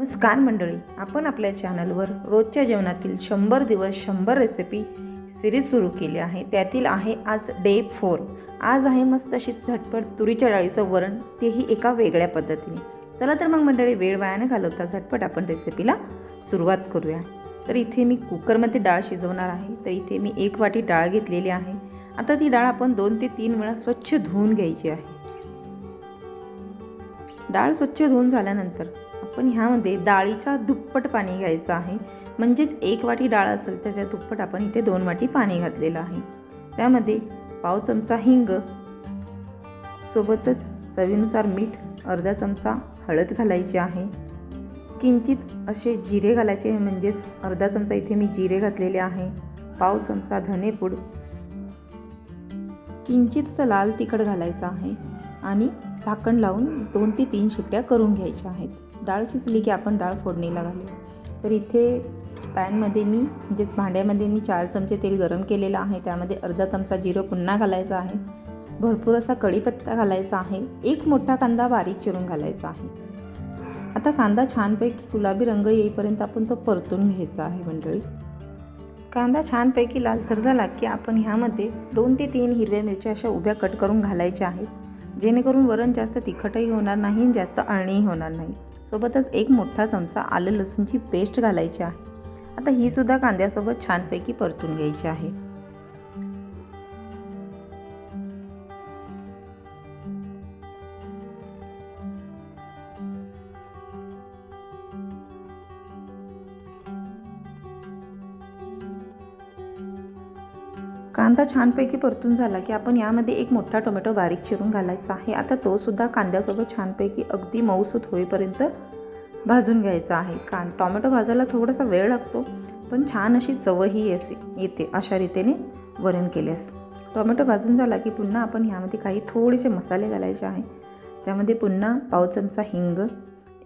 नमस्कार मंडळी आपण आपल्या चॅनलवर रोजच्या जेवणातील शंभर दिवस शंभर रेसिपी सिरीज सुरू केली आहे. त्यातील आहे आज डे फोर आज आहे मस्त अशी झटपट तुरीच्या डाळीचं वरण. तेही एका वेगळ्या पद्धतीने. चला तर मग मंडळी वेळ वायाने घालवता झटपट आपण रेसिपीला सुरुवात करूया. तर इथे मी कुकरमध्ये डाळ शिजवणार आहे. तर इथे मी एक वाटी डाळ घेतलेली आहे. आता ती डाळ आपण दोन ते तीन वेळा स्वच्छ धुवून घ्यायची आहे. डाळ स्वच्छ धुवून झाल्यानंतर पण ह्यामध्ये डाळीच्या दुप्पट पाणी घ्यायचं आहे. म्हणजेच एक वाटी डाळ असेल त्याच्या दुप्पट आपण इथे दोन वाटी पाणी घातलेलं आहे. त्यामध्ये पाव चमचा हिंग सोबतच चवीनुसार मीठ अर्धा चमचा हळद घालायची आहे. किंचित असे जिरे घालायचे म्हणजेच अर्धा चमचा इथे मी जिरे घातलेले आहे. पाव चमचा धनेपूड किंचितचं लाल तिखट घालायचं आहे. आणि झाकण लावून दोन ते तीन शिट्ट्या करून घ्यायच्या आहेत. डाळ शिजली की आपण डाळ फोडणीला घालू तर इथे पॅनमध्ये मी म्हणजेच भांड्यामध्ये मी चार चमचे तेल गरम केलेलं आहे. त्यामध्ये अर्धा चमचा जिरं पुन्हा घालायचा आहे. भरपूर असा कढीपत्ता घालायचा आहे. एक मोठा कांदा बारीक चिरून घालायचा आहे. आता कांदा छानपैकी गुलाबी रंग येईपर्यंत आपण तो परतून घ्यायचा आहे मंडळी. कांदा छानपैकी लालसर झाला की आपण ह्यामध्ये दोन ते तीन हिरव्या मिरच्या अशा उभ्या कट करून घालायच्या आहेत. जेणेकरून वरण जास्त तिखटही होणार नाही आणि जास्त अळणीही होणार नाही. सोबतच एक मोठा चमचा आलं लसूणची पेस्ट घालायची आहे. आता ही सुद्धा कांद्यासोबत छानपैकी परतून घ्यायची आहे. कांदा छानपैकी परतून झाला की आपण यामध्ये एक मोठा टोमॅटो बारीक चिरून घालायचा आहे. आता तो सुद्धा कांद्यासोबत छानपैकी अगदी मऊसूत होईपर्यंत भाजून घ्यायचा आहे. कां टोमॅटो भाजायला थोडासा वेळ लागतो पण छान अशी चवही येते येते अशा रीतीने वरण केल्यास. टोमॅटो भाजून झाला की पुन्हा आपण ह्यामध्ये काही थोडेसे मसाले घालायचे आहे. त्यामध्ये पुन्हा पाव चमचा हिंग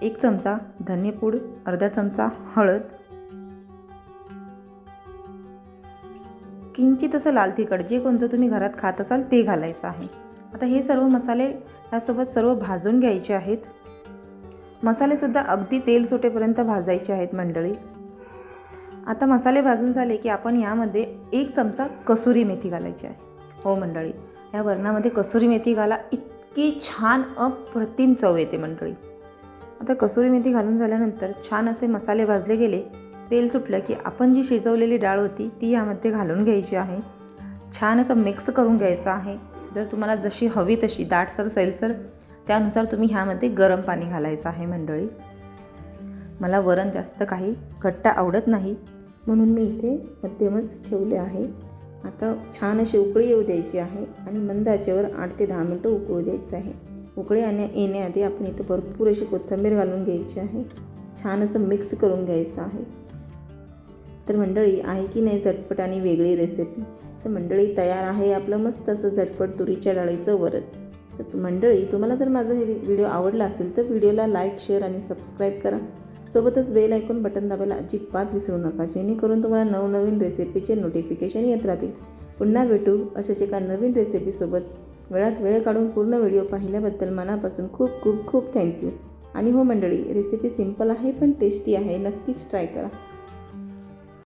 एक चमचा धनेपूड अर्धा चमचा हळद किंचित असं लाल तिखट जे कोणतं तुम्ही घरात खात असाल ते घालायचं आहे. आता हे सर्व मसाले ह्यासोबत सर्व भाजून घ्यायचे आहेत. मसालेसुद्धा अगदी तेल सुटेपर्यंत भाजायचे आहेत मंडळी. आता मसाले भाजून झाले की आपण यामध्ये एक चमचा कसुरी मेथी घालायची आहे. हो मंडळी या वरणामध्ये कसुरी मेथी घाला. इतकी छान अप्रतिम चव येते मंडळी. आता कसुरी मेथी घालून झाल्यानंतर छान असे मसाले भाजले गेले तेल सुटलं की आपण जी शिजवलेली डाळ होती ती यामध्ये घालून घ्यायची आहे. छान असं मिक्स करून घ्यायचं आहे. जर तुम्हाला जशी हवी तशी दाटसर सैलसर त्यानुसार तुम्ही ह्यामध्ये गरम पाणी घालायचं आहे मंडळी. मला वरण जास्त काही घट्ट आवडत नाही म्हणून मी इथे मध्यमच ठेवले आहे. आता छान अशी उकळी येऊ द्यायची आहे आणि मंद आचेवर आठ ते दहा मिनटं उकळू द्यायचं आहे. उकळी येण्या येण्याआधी आपण इथं भरपूर अशी कोथिंबीर घालून घ्यायची आहे. छान असं मिक्स करून घ्यायचं आहे. तर मंडळी आहे की नाही झटपट आणि वेगळी रेसिपी तर मंडळी तयार आहे आपलं मस्त असं झटपट तुरीच्या डाळीचं वरण. तर तु मंडळी तुम्हाला जर माझं हे व्हिडिओ आवडला असेल तर व्हिडिओला लाईक शेअर आणि सबस्क्राईब करा. सोबतच बेल ऐकून बटन दाबायला अजिबात विसरू नका जेणेकरून तुम्हाला नवनवीन रेसिपीचे नोटिफिकेशन येत राहतील. पुन्हा भेटू अशाच एका नवीन रेसिपीसोबत वेळात वेळ काढून पूर्ण व्हिडिओ पाहिल्याबद्दल मनापासून खूप खूप खूप थँक्यू आणि हो मंडळी रेसिपी सिंपल आहे पण टेस्टी आहे. नक्कीच ट्राय करा.